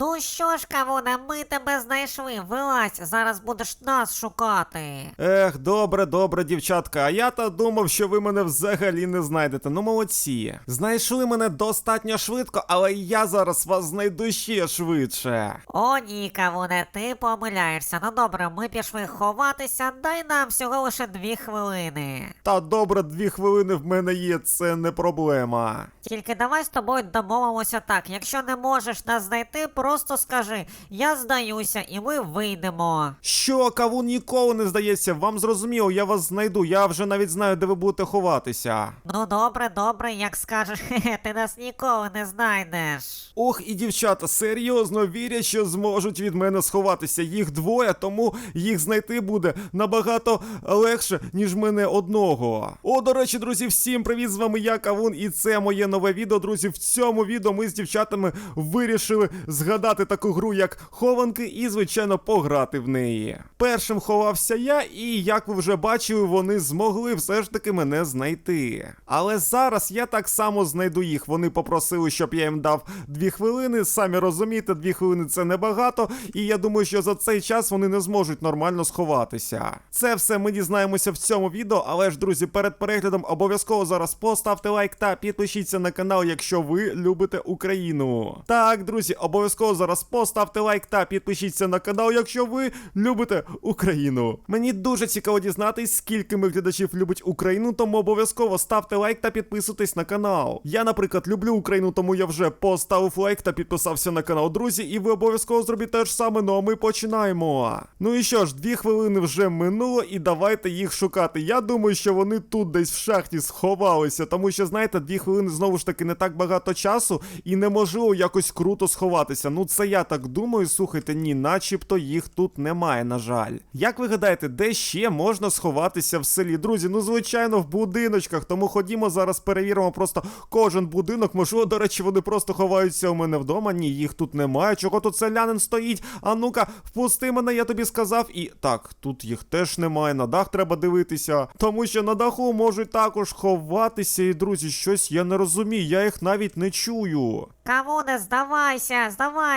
Ну що ж, Кавуне, ми тебе знайшли. Вилазь, зараз будеш нас шукати. Ех, добре, добре, дівчатка. А я то думав, що ви мене взагалі не знайдете. Ну молодці. Знайшли мене достатньо швидко, але я зараз вас знайду ще швидше. О, ні, Кавуне, ти помиляєшся. Ну добре, ми пішли ховатися, дай нам всього лише дві хвилини. Та добре, дві хвилини в мене є, це не проблема. Тільки давай з тобою домовимося так. Якщо не можеш нас знайти, просто скажи я здаюся, і ми вийдемо. Що, кавун ніколи не здається, вам зрозуміло, я вас знайду. Я вже навіть знаю, де ви будете ховатися. Ну добре, добре, як скажеш, хе-хе, ти нас ніколи не знайдеш. Ох, і дівчата серйозно вірять, що зможуть від мене сховатися. Їх двоє, тому їх знайти буде набагато легше, ніж мене одного. О, до речі, друзі, всім привіт! З вами я Кавун, і це моє нове відео. Друзі, в цьому відео ми з дівчатами вирішили згадати таку гру, як хованки, і, звичайно, пограти в неї. Першим ховався я, і як ви вже бачили, вони змогли все ж таки мене знайти. Але зараз я так само знайду їх. Вони попросили, щоб я їм дав дві хвилини. Самі розумієте, дві хвилини це небагато, і я думаю, що за цей час вони не зможуть нормально сховатися. Це все ми дізнаємося в цьому відео, але ж, друзі, перед переглядом обов'язково зараз поставте лайк та підпишіться на канал, якщо ви любите Україну. Так, друзі, обов'язково зараз поставте лайк та підпишіться на канал, якщо ви любите Україну. Мені дуже цікаво дізнатись, скільки моїх глядачів любить Україну, тому обов'язково ставте лайк та підписуйтесь на канал. Я, наприклад, люблю Україну, тому я вже поставив лайк та підписався на канал, друзі, і ви обов'язково зробіть те ж саме. Ну а ми починаємо. Ну і що ж, дві хвилини вже минуло, і давайте їх шукати. Я думаю, що вони тут десь в шахті сховалися, тому що, знаєте, дві хвилини знову ж таки не так багато часу, і неможливо якось круто сховатися. Ну це я так думаю. Слухайте, ні, начебто їх тут немає, на жаль. Як ви гадаєте, де ще можна сховатися в селі? Друзі, ну звичайно, в будиночках. Тому ходімо зараз перевіримо просто кожен будинок. Можливо, до речі, вони просто ховаються у мене вдома. Ні, їх тут немає. Чого тут селянин стоїть? А ну-ка, впусти мене, я тобі сказав. І так, тут їх теж немає. На дах треба дивитися. Тому що на даху можуть також ховатися. І друзі, щось я не розумію. Я їх навіть не чую. Кавуне, здавайся, здавайся.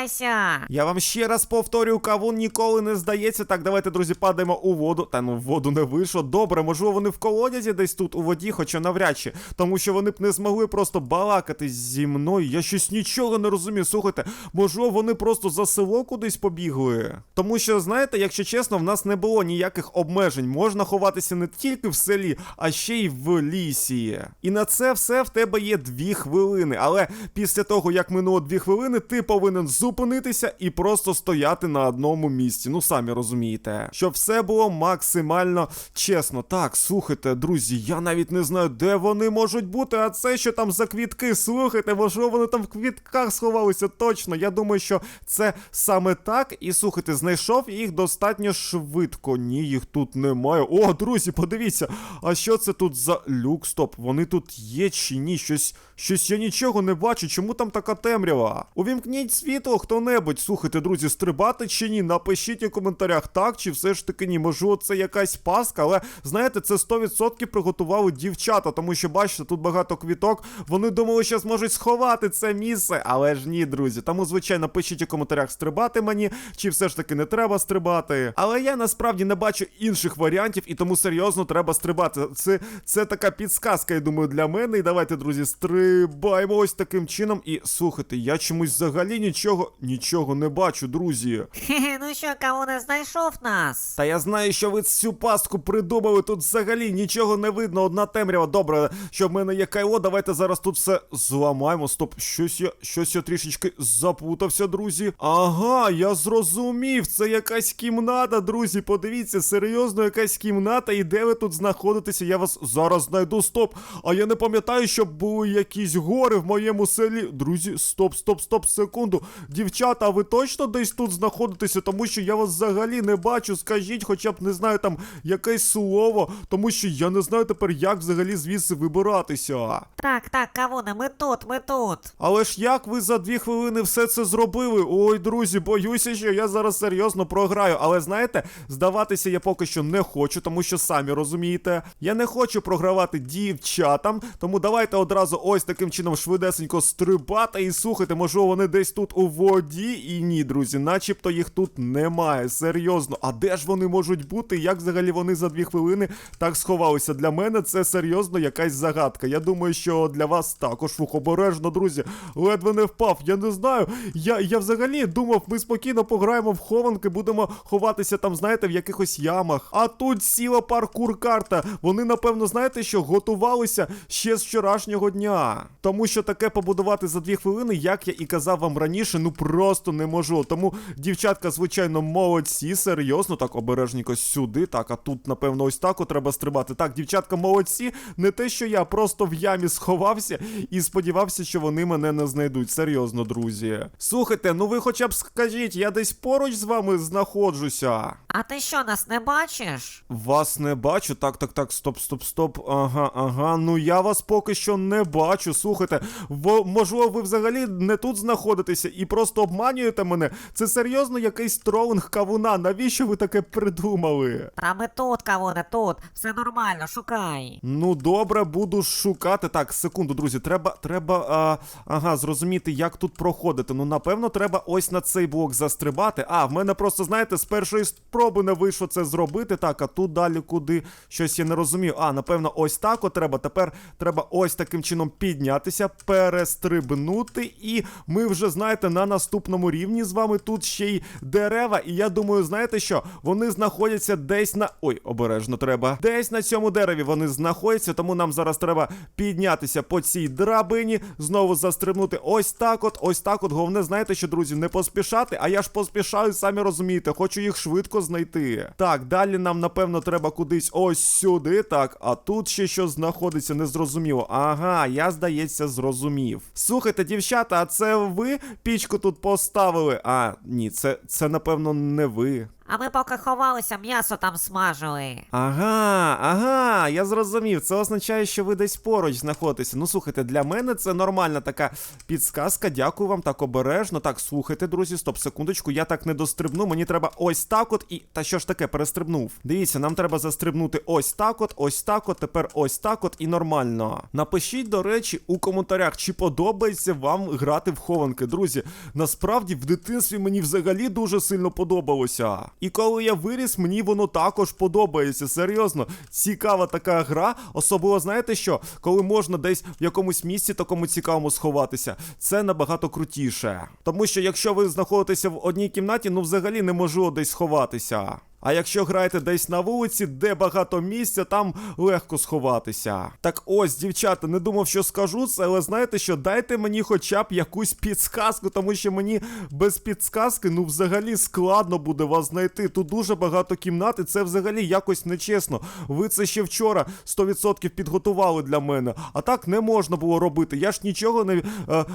Я вам ще раз повторюю, кавун ніколи не здається. Так, давайте, друзі, падаємо у воду. Та ну в воду не вийшло. Добре, можливо, вони в колодязі десь тут у воді, хоча навряд чи. Тому що вони б не змогли просто балакати зі мною. Я щось нічого не розумію. Слухайте, можливо, вони просто за село кудись побігли. Тому що, знаєте, якщо чесно, в нас не було ніяких обмежень. Можна ховатися не тільки в селі, а ще й в лісі. І на це все в тебе є дві хвилини. Але після того, як минуло дві хвилини, ти повинен зупинитися і просто стояти на одному місці. Ну самі розумієте, щоб все було максимально чесно. Так, слухайте, друзі, я навіть не знаю, де вони можуть бути. А це що там за квітки? Слухайте, можливо, вони там в квітках сховалися. Точно. Я думаю, що це саме так. І слухайте, знайшов їх достатньо швидко. Ні, їх тут немає. О, друзі, подивіться. А що це тут за люк? Стоп, вони тут є чи ні? Щось, щось я нічого не бачу. Чому там така темрява? Увімкніть світло хто-небудь. Слухайте, друзі, стрибати чи ні? Напишіть у коментарях так, чи все ж таки ні. Можливо, це якась паска, але знаєте, це 100% приготували дівчата, тому що бачите, тут багато квіток. Вони думали, що зможуть сховати це місце, але ж ні, друзі. Тому, звичайно, пишіть у коментарях стрибати мені, чи все ж таки не треба стрибати. Але я насправді не бачу інших варіантів, і тому серйозно треба стрибати. Це, це така підсказка, я думаю, для мене. І давайте, друзі, стрибаємо ось таким чином. І слухайте, я чомусь взагалі нічого, нічого не бачу, друзі. Хе-хе, ну що, Кавуне, знайшов нас? Та я знаю, що ви цю пастку придумали. Тут взагалі нічого не видно, одна темрява. Добре, що в мене є кайло, давайте зараз тут все зламаємо. Стоп, щось я щось я трішечки запутався, друзі. Ага, я зрозумів. Це якась кімната, друзі. Подивіться, серйозно, якась кімната. І де ви тут знаходитеся? Я вас зараз знайду. Стоп. А я не пам'ятаю, щоб були якісь гори в моєму селі. Друзі, стоп, стоп, стоп, секунду. Дівчата, ви точно десь тут знаходитеся? Тому що я вас взагалі не бачу. Скажіть, хоча б не знаю там якесь слово, тому що я не знаю тепер, як взагалі звідси вибиратися. Так, так, Кавуне, ми тут, ми тут. Але ж як ви за дві хвилини все це зробили? Ой, друзі, боюся, що я зараз серйозно програю. Але знаєте, здаватися я поки що не хочу, тому що самі розумієте, я не хочу програвати дівчатам. Тому давайте одразу ось таким чином швидесенько стрибати і слухайте, можливо, вони десь тут у воді. І ні, друзі, начебто їх тут немає. Серйозно. А де ж вони можуть бути? Як взагалі вони за дві хвилини так сховалися? Для мене це серйозно якась загадка. Я думаю, що для вас також Фух, обережно, друзі. Ледве не впав. Я не знаю. Я, я взагалі думав, ми спокійно пограємо в хованки, будемо ховатися там, знаєте, в якихось ямах. А тут сіла паркур карта. Вони, напевно, знаєте, що готувалися ще з вчорашнього дня. Тому що таке побудувати за дві хвилини, як я і казав вам раніше, ну просто не можу. Тому дівчатка, звичайно, молодці, серйозно, так обережненько сюди. Так, а тут, напевно, ось так от треба стрибати. Так, дівчатка, молодці. Не те, що я просто в ямі сховався і сподівався, що вони мене не знайдуть. Серйозно, друзі. Слухайте, ну ви хоча б скажіть, я десь поруч з вами знаходжуся. А ти що, нас не бачиш? Вас не бачу. Так, так, так, стоп, стоп, стоп. Ага, ага. Ну я вас поки що не бачу. Слухайте, в, можливо, ви взагалі не тут знаходитеся і просто обманюєте мене. Це серйозно якийсь тролинг кавуна. Навіщо ви таке придумали? Та ми тут, кого не тут. Все нормально, шукай. Ну, добре, буду шукати. Так, секунду, друзі, треба, треба, а, ага, зрозуміти, як тут проходити. Ну, напевно, треба ось на цей блок застрибати. А, в мене просто, знаєте, з першої спроби не вийшло це зробити. Так, а тут далі куди? Щось я не розумію. А, напевно, ось так от треба. Тепер треба ось таким чином піднятися, перестрибнути. І ми вже, знаєте, на наступному рівні з вами тут ще й дерева. І я думаю, знаєте що? Вони знаходяться десь на. Ой, обережно треба. Десь на цьому дереві вони знаходяться, тому нам зараз треба піднятися по цій драбині, знову застрибнути ось так от, ось так от. Головне, знаєте що, друзі, не поспішати, а я ж поспішаю, самі розумієте, хочу їх швидко знайти. Так, далі нам, напевно, треба кудись ось сюди. Так, а тут ще що знаходиться, незрозуміло. Ага, я, здається, зрозумів. Слухайте, дівчата, а це ви пічку тут поставили? А, ні, це, це напевно, не ви. А ми поки ховалися, м'ясо там смажили. Ага, ага, я зрозумів. Це означає, що ви десь поруч знаходитеся. Ну слухайте, для мене це нормальна така підсказка. Дякую вам так обережно. Так, слухайте, друзі, стоп, секундочку, я так не дострибну. Мені треба ось так от і. Та що ж таке, перестрибнув. Дивіться, нам треба застрибнути ось так от, ось так от, тепер ось так от і нормально. Напишіть, до речі, у коментарях, чи подобається вам грати в хованки. Друзі, насправді в дитинстві мені взагалі дуже сильно подобалося. І коли я виріс, мені воно також подобається. Серйозно, цікава така гра. Особливо, знаєте що, коли можна десь в якомусь місці такому цікавому сховатися, це набагато крутіше. Тому що якщо ви знаходитеся в одній кімнаті, ну взагалі неможливо десь сховатися. А якщо граєте десь на вулиці, де багато місця, там легко сховатися. Так ось, дівчата, не думав, що скажу це, але знаєте що, дайте мені хоча б якусь підсказку, тому що мені без підсказки, ну взагалі складно буде вас знайти. Тут дуже багато кімнат, і це взагалі якось нечесно. Ви це ще вчора 100% підготували для мене. А так не можна було робити. Я ж нічого не е,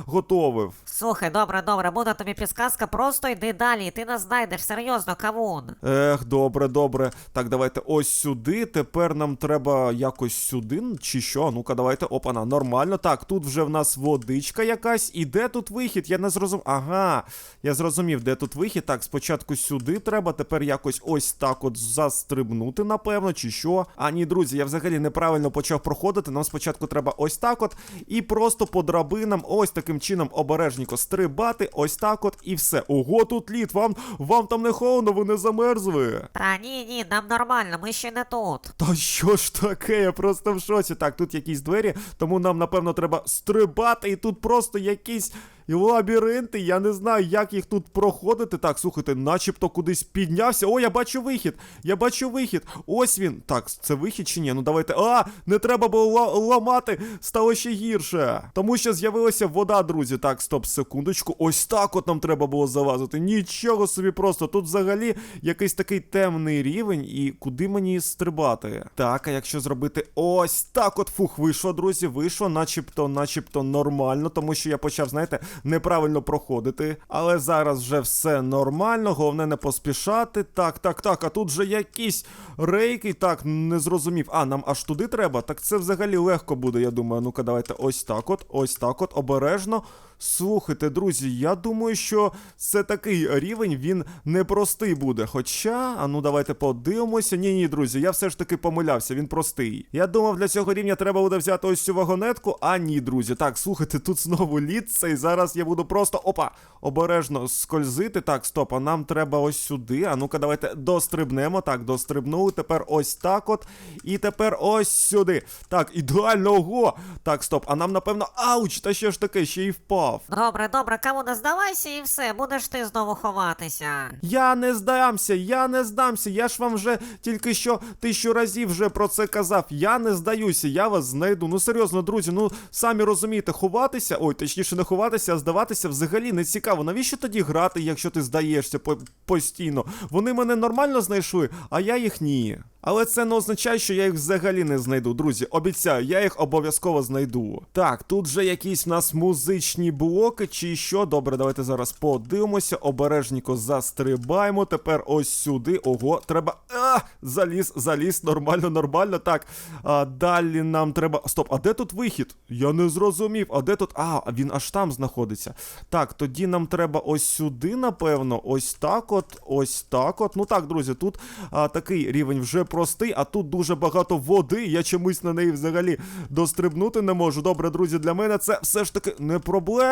готовив. Слухай, добре, добре, буде тобі підсказка, просто йди далі, і ти нас знайдеш, серйозно, кавун. Ех, добре, добре. добре. Так, давайте ось сюди. Тепер нам треба якось сюди, чи що? Ну-ка, давайте. Опана, нормально. Так, тут вже в нас водичка якась. І де тут вихід? Я не зрозумів. Ага, я зрозумів, де тут вихід. Так, спочатку сюди треба, тепер якось ось так от застрибнути, напевно, чи що. А ні, друзі, я взагалі неправильно почав проходити. Нам спочатку треба ось так от. І просто по драбинам, ось таким чином обережненько стрибати, ось так от, і все. Ого, тут лід, вам, вам там не холодно, ви не замерзли. Та ні, ні, нам нормально, ми ще не тут. Та що ж таке? Я просто в шоці. Так, тут якісь двері, тому нам, напевно, треба стрибати, і тут просто якісь. Лабіринти, я не знаю, як їх тут проходити. Так, слухайте, начебто кудись піднявся. О, я бачу вихід. Я бачу вихід. Ось він. Так, це вихід чи ні? Ну давайте. А, не треба було ламати, стало ще гірше. Тому що з'явилася вода, друзі. Так, стоп, секундочку. Ось так от нам треба було залазити. Нічого собі просто. Тут взагалі якийсь такий темний рівень, і куди мені стрибати? Так, а якщо зробити ось так от фух, вийшло, друзі, вийшло, начебто, начебто нормально, тому що я почав, знаєте, неправильно проходити. Але зараз вже все нормально, головне не поспішати. Так, так, так, а тут же якісь рейки. Так, не зрозумів. А, нам аж туди треба? Так це взагалі легко буде, я думаю. Ну-ка, давайте ось так от, ось так от, обережно. Слухайте, друзі, я думаю, що це такий рівень, він непростий буде. Хоча, а ну давайте подивимося. Ні, ні, друзі, я все ж таки помилявся, він простий. Я думав, для цього рівня треба буде взяти ось цю вагонетку, а ні, друзі. Так, слухайте, тут знову лід цей. Зараз я буду просто опа, обережно скользити. Так, стоп, а нам треба ось сюди. А ну-ка, давайте дострибнемо. Так, дострибнули. Тепер ось так от. І тепер ось сюди. Так, ідеально, ого. Так, стоп, а нам, напевно, ауч, та що ж таке, ще й впав. Добре, добре, кому не здавайся і все, будеш ти знову ховатися. Я не здамся, я не здамся. Я ж вам вже тільки що тисячу разів вже про це казав. Я не здаюся, я вас знайду. Ну серйозно, друзі, ну самі розумієте, ховатися, ой, точніше, не ховатися, а здаватися взагалі не цікаво. Навіщо тоді грати, якщо ти здаєшся по- постійно? Вони мене нормально знайшли, а я їх ні. Але це не означає, що я їх взагалі не знайду. Друзі, обіцяю, я їх обов'язково знайду. Так, тут же якісь в нас музичні блоки, чи що. Добре, давайте зараз подивимося. Обережненько застрибаємо. Тепер ось сюди. Ого, треба. А, заліз, заліз, нормально, нормально. Так. А, далі нам треба. Стоп, а де тут вихід? Я не зрозумів. А де тут. А, він аж там знаходиться. Так, тоді нам треба ось сюди, напевно. Ось так от, ось так от. Ну так, друзі, тут а, такий рівень вже простий, а тут дуже багато води. Я чомусь на неї взагалі дострибнути не можу. Добре, друзі, для мене це все ж таки не проблема.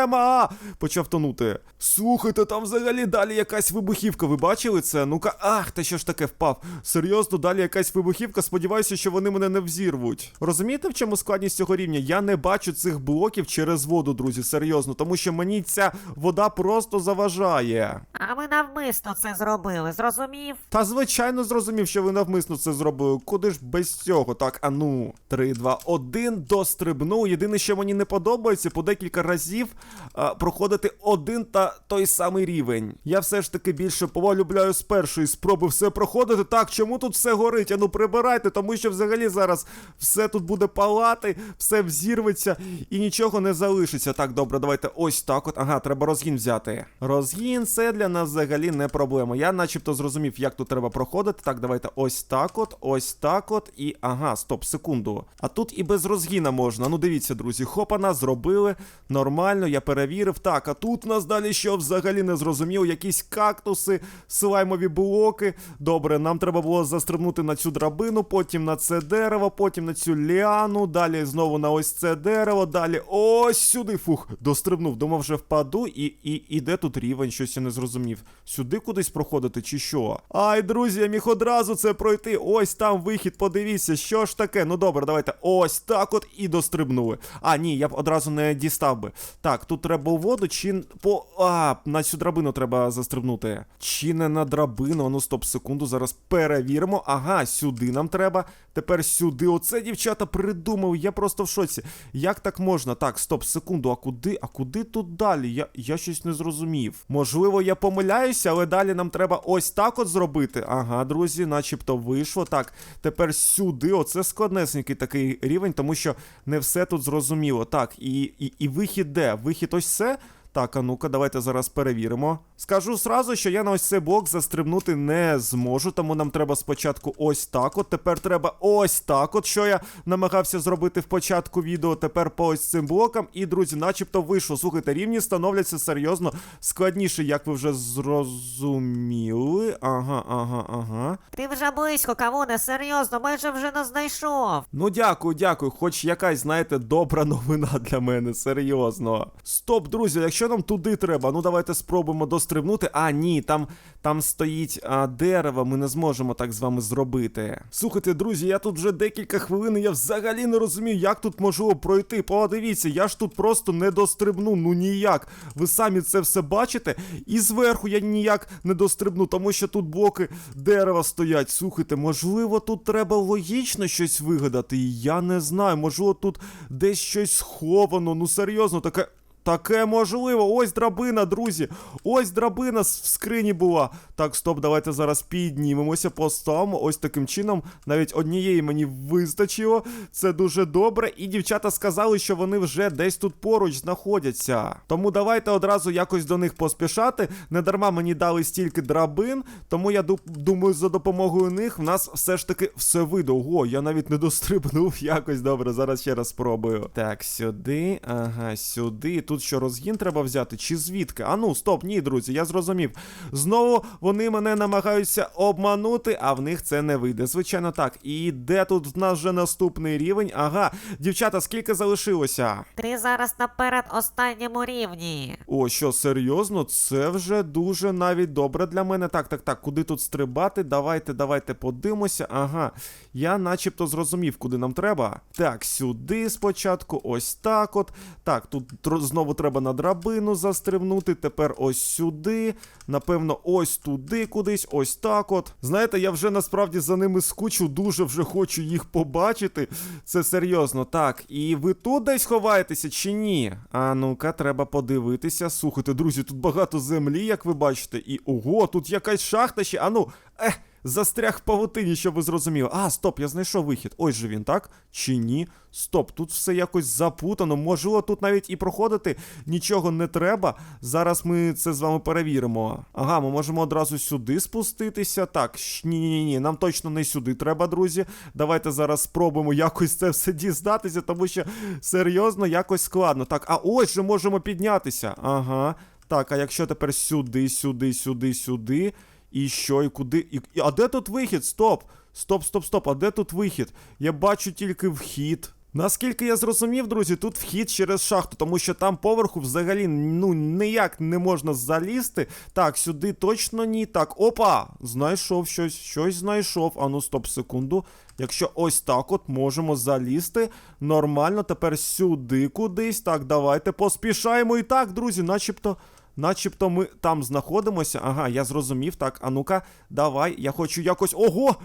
Почав тонути. Слухайте, там взагалі далі якась вибухівка. Ви бачили це? Ну-ка, ах, та що ж таке впав. Серйозно, далі якась вибухівка. Сподіваюся, що вони мене не взірвуть. Розумієте, в чому складність цього рівня? Я не бачу цих блоків через воду, друзі. Серйозно, тому що мені ця вода просто заважає. А ми навмисно це зробили, зрозумів? Та звичайно зрозумів, що ви навмисно це зробили. Куди ж без цього? Так, а ну. 3, 2, 1, дострибнув. Єдине, що мені не подобається, по декілька разів а, проходити один та той самий рівень. Я все ж таки більше полюбляю з першої спроби все проходити. Так, чому тут все горить? А ну прибирайте, тому що взагалі зараз все тут буде палати, все взірветься і нічого не залишиться. Так, добре, давайте ось так от. Ага, треба розгін взяти. Розгін це для нас взагалі не проблема. Я начебто зрозумів, як тут треба проходити. Так, давайте ось так от, ось так от. І ага, стоп, секунду. А тут і без розгіна можна. Ну дивіться, друзі, хопана, зробили. Нормально, я перевірив. Так, а тут у нас далі що взагалі не зрозуміло. Якісь кактуси, слаймові блоки. Добре, нам треба було застрибнути на цю драбину, потім на це дерево, потім на цю ліану, далі знову на ось це дерево, далі ось сюди. Фух, дострибнув. Думав, вже впаду, і, і, і де тут рівень, щось я не зрозумів. Сюди кудись проходити, чи що? Ай, друзі, я міг одразу це пройти. Ось там вихід, подивіться, що ж таке. Ну добре, давайте ось так от і дострибнули. А, ні, я б одразу не дістав би. Так, тут треба у воду, чи по. А, на цю драбину треба застрибнути. Чи не на драбину? Ну стоп, секунду, зараз перевіримо. Ага, сюди нам треба. Тепер сюди. Оце дівчата придумав. Я просто в шоці. Як так можна? Так, стоп, секунду. А куди? А куди тут далі? Я, я щось не зрозумів. Можливо, я помиляюся, але далі нам треба ось так от зробити. Ага, друзі, начебто вийшло. Так, тепер сюди. Оце складнесенький такий рівень, тому що не все тут зрозуміло. Так, і, і, і вихід де? Вихід ось це? Так, а ну-ка, давайте зараз перевіримо. Скажу сразу, що я на ось цей блок застрибнути не зможу, тому нам треба спочатку ось так. От тепер треба ось так. От що я намагався зробити в початку відео. Тепер по ось цим блокам. І, друзі, начебто вийшло. Слухайте, рівні становляться серйозно складніше, як ви вже зрозуміли. Ага, ага, ага. Ти вже близько, Кавуне, серйозно, майже вже нас знайшов. Ну дякую, дякую. Хоч якась, знаєте, добра новина для мене, серйозно. Стоп, друзі, якщо нам туди треба, ну давайте спробуємо дострибнути. А, ні, там, там стоїть а, дерево, ми не зможемо так з вами зробити. Слухайте, друзі, я тут вже декілька хвилин, я взагалі не розумію, як тут можливо пройти. Подивіться, я ж тут просто не дострибну, ну ніяк. Ви самі це все бачите, і зверху я ніяк не дострибну, тому що тут блоки дерева стоять. Слухайте, можливо, тут треба логічно щось вигадати. Я не знаю, можливо, тут десь щось сховано. Ну серйозно, таке. Таке можливо, ось драбина, друзі. Ось драбина в скрині була. Так, стоп, давайте зараз піднімемося, поставимо. Ось таким чином. Навіть однієї мені вистачило. Це дуже добре. І дівчата сказали, що вони вже десь тут поруч знаходяться. Тому давайте одразу якось до них поспішати. Недарма мені дали стільки драбин, тому я думаю, за допомогою них в нас все ж таки все вийде. Ого, я навіть не дострибнув якось добре. Зараз ще раз спробую. Так, сюди, ага, сюди. Тут тут що розгін треба взяти, чи звідки? А ну, стоп, ні, друзі, я зрозумів. Знову вони мене намагаються обманути, а в них це не вийде. Звичайно, так. І де тут в нас вже наступний рівень? Ага, дівчата, скільки залишилося? Ти зараз на передостанньому рівні. О, що, серйозно? Це вже дуже навіть добре для мене. Так, так, так, куди тут стрибати? Давайте, давайте подивимося. Ага, я начебто зрозумів, куди нам треба. Так, сюди спочатку, ось так от. Так, тут тр- знову треба на драбину застрибнути. Тепер ось сюди. Напевно, ось туди кудись, ось так от. Знаєте, я вже насправді за ними скучу, дуже вже хочу їх побачити. Це серйозно. Так, і ви тут десь ховаєтеся чи ні? А ну-ка, треба подивитися. Слухайте, друзі, тут багато землі, як ви бачите. І ого, тут якась шахта ще. А ну, ех, застряг в павутині, щоб ви зрозуміли. А, стоп, я знайшов вихід. Ось же він, так? Чи ні? Стоп, тут все якось запутано. Можливо, тут навіть і проходити нічого не треба. Зараз ми це з вами перевіримо. Ага, ми можемо одразу сюди спуститися. Так, ні, ні, ні, нам точно не сюди треба, друзі. Давайте зараз спробуємо якось це все дізнатися, тому що серйозно якось складно. Так, а ось же можемо піднятися. Ага. Так, а якщо тепер сюди, сюди, сюди, сюди. І що, і куди? І, а де тут вихід? Стоп! Стоп, стоп, стоп, а де тут вихід? Я бачу тільки вхід. Наскільки я зрозумів, друзі, тут вхід через шахту, тому що там поверху взагалі ну ніяк не можна залізти. Так, сюди точно ні. Так, опа! Знайшов щось, щось знайшов. Ану, стоп, секунду. Якщо ось так от можемо залізти. Нормально, тепер сюди кудись. Так, давайте поспішаємо. І так, друзі, начебто. Начебто ми там знаходимося. Ага, я зрозумів. Так, а ну-ка, давай, я хочу якось. Ого!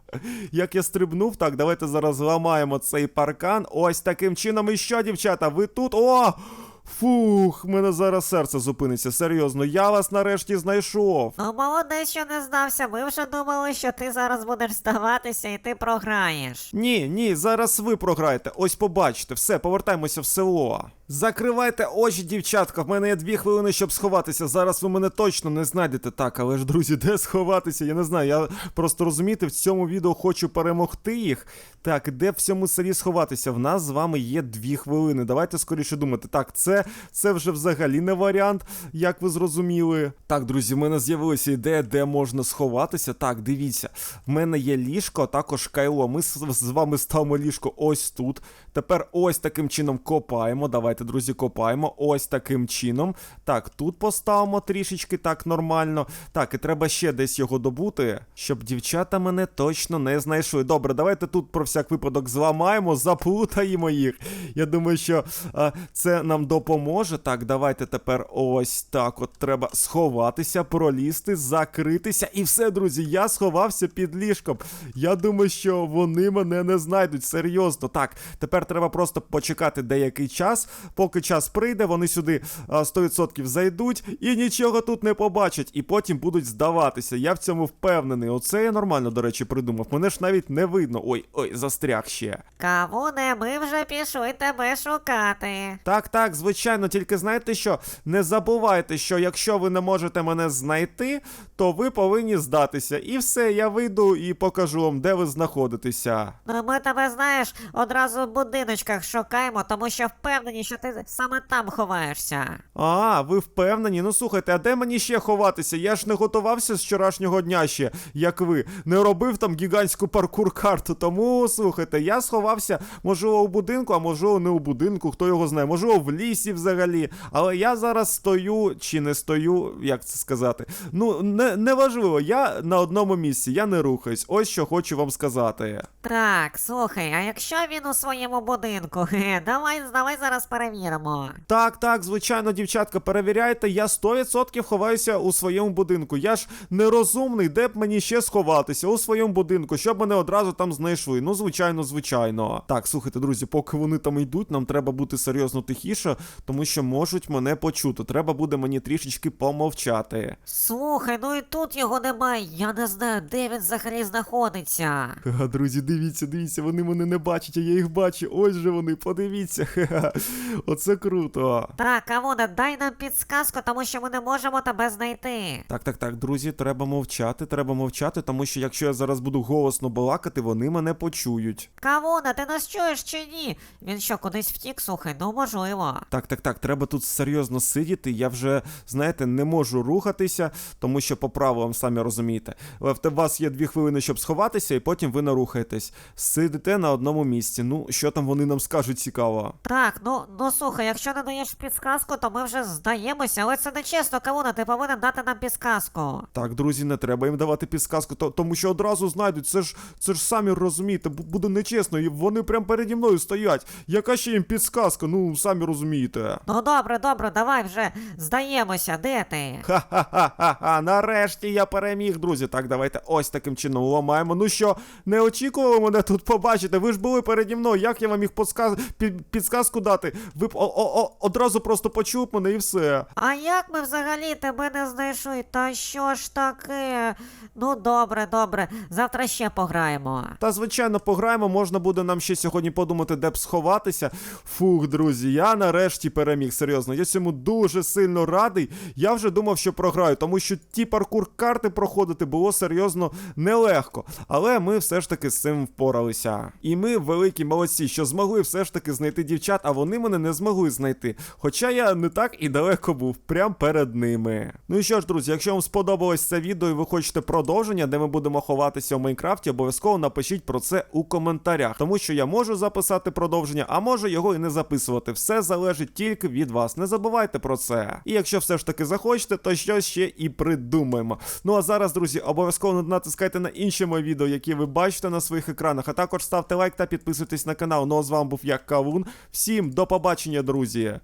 Як я стрибнув, так, давайте зараз зламаємо цей паркан. Ось таким чином. І що, дівчата, ви тут? О! Фух, мене зараз серце зупиниться. Серйозно, я вас нарешті знайшов. Ну, молодець, що не здався. Ми вже думали, що ти зараз будеш здаватися і ти програєш. Ні, ні, зараз ви програєте. Ось побачите, все, повертаємося в село. Закривайте очі, дівчатка. В мене є дві хвилини, щоб сховатися. Зараз ви мене точно не знайдете. Так, але ж, друзі, де сховатися? Я не знаю. Я просто розумієте, в цьому відео хочу перемогти їх. Так, де в цьому селі сховатися? В нас з вами є дві хвилини. Давайте скоріше думати. Так, це, це вже взагалі не варіант, як ви зрозуміли. Так, друзі, в мене з'явилася ідея, де можна сховатися. Так, дивіться, в мене є ліжко, а також кайло. Ми з, вами ставимо ліжко ось тут. Тепер ось таким чином копаємо. Давайте, друзі, копаємо. Ось таким чином. Так, тут поставимо трішечки так нормально. Так, і треба ще десь його добути, щоб дівчата мене точно не знайшли. Добре, давайте тут про всяк випадок зламаємо, заплутаємо їх. Я думаю, що а, це нам допоможе. Так, давайте тепер ось так. От треба сховатися, пролізти, закритися. І все, друзі, я сховався під ліжком. Я думаю, що вони мене не знайдуть. Серйозно. Так, тепер треба просто почекати деякий час. Поки час прийде, вони сюди 100% зайдуть і нічого тут не побачать. І потім будуть здаватися. Я в цьому впевнений. Оце я нормально, до речі, придумав. Мене ж навіть не видно. Ой, ой, застряг ще. Кавуне, ми вже пішли тебе шукати. Так, так, звичайно, тільки знаєте що? Не забувайте, що якщо ви не можете мене знайти, то ви повинні здатися. І все, я вийду і покажу вам, де ви знаходитеся. Ну, ми тебе, знаєш, одразу в будиночках шукаємо, тому що впевнені, що ти саме там ховаєшся. А, ви впевнені? Ну слухайте, а де мені ще ховатися? Я ж не готувався з вчорашнього дня ще, як ви. Не робив там гігантську паркур-карту. Тому слухайте, я сховався, можливо, у будинку, а можливо, не у будинку, хто його знає, можливо, в лісі взагалі. Але я зараз стою чи не стою, як це сказати. Ну, не, неважливо, я на одному місці, я не рухаюсь. Ось що хочу вам сказати. Так, слухай, а якщо він у своєму будинку, хе, давай, давай зараз перевіримо. Так, так, звичайно, дівчатка, перевіряйте, я 100% ховаюся у своєму будинку. Я ж нерозумний, де б мені ще сховатися у своєму будинку, щоб мене одразу там знайшли. Ну, звичайно, звичайно. Так, слухайте, друзі, поки вони там йдуть, нам треба бути серйозно тихіше, тому що можуть мене почути. Треба буде мені трішечки помовчати. Слухай, ну і тут його немає. Я не знаю, де він взагалі знаходиться. Ха, друзі, дивіться, дивіться, вони мене не бачать, а я їх бачу. Ось же вони, подивіться. Ха-ха. Оце круто. Так, Кавуне, дай нам підсказку, тому що ми не можемо тебе знайти. Так, так, так, друзі, треба мовчати, треба мовчати, тому що якщо я зараз буду голосно балакати, вони мене почують. Кавуне, ти нас чуєш чи ні? Він що, кудись втік, слухай, ну можливо. Так, Так, так, треба тут серйозно сидіти. Я вже, знаєте, не можу рухатися, тому що по правилам самі розумієте. Е, В вас є дві хвилини, щоб сховатися, і потім ви не рухаєтесь. Сидите на одному місці. Ну, що там вони нам скажуть цікаво. Так, ну ну слухай, якщо не даєш підсказку, то ми вже здаємося, але це не чесно, Кавуна, ти повинен дати нам підсказку. Так, друзі, не треба їм давати підсказку, то, тому що одразу знайдуть. Це ж це ж самі розумієте, буде нечесно, і вони прямо переді мною стоять. Яка ще їм підсказка? Ну, самі розумієте. Ну добре, добре, давай вже здаємося, де ти? Ха-ха-ха-ха, нарешті я переміг, друзі. Так, давайте ось таким чином ламаємо. Ну що, не очікували мене тут побачити? Ви ж були переді мною. Як я вам міг подсказ... під... підсказку дати? Ви б о- о- о- одразу просто почув мене і все. А як ми взагалі тебе не знайшли? Та що ж таке? Ну добре, добре, завтра ще пограємо. Та звичайно, пограємо. Можна буде нам ще сьогодні подумати, де б сховатися. Фух, друзі, я нарешті переміг. Серйозно, я цьому дуже сильно радий. Я вже думав, що програю, тому що ті паркур карти проходити було серйозно нелегко. Але ми все ж таки з цим впоралися. І ми великі молодці, що змогли все ж таки знайти дівчат, а вони мене не змогли знайти. Хоча я не так і далеко був, прям перед ними. Ну і що ж, друзі, якщо вам сподобалось це відео і ви хочете продовження, де ми будемо ховатися у Майнкрафті, обов'язково напишіть про це у коментарях, тому що я можу записати продовження, а можу його і не записувати. Все залежить тільки від вас. Не забувайте про це. І якщо все ж таки захочете, то щось ще і придумаємо. Ну а зараз, друзі, обов'язково натискайте на інші мої відео, які ви бачите на своїх екранах. А також ставте лайк та підписуйтесь на канал. А з вами був як Кавун. Всім до побачення, друзі.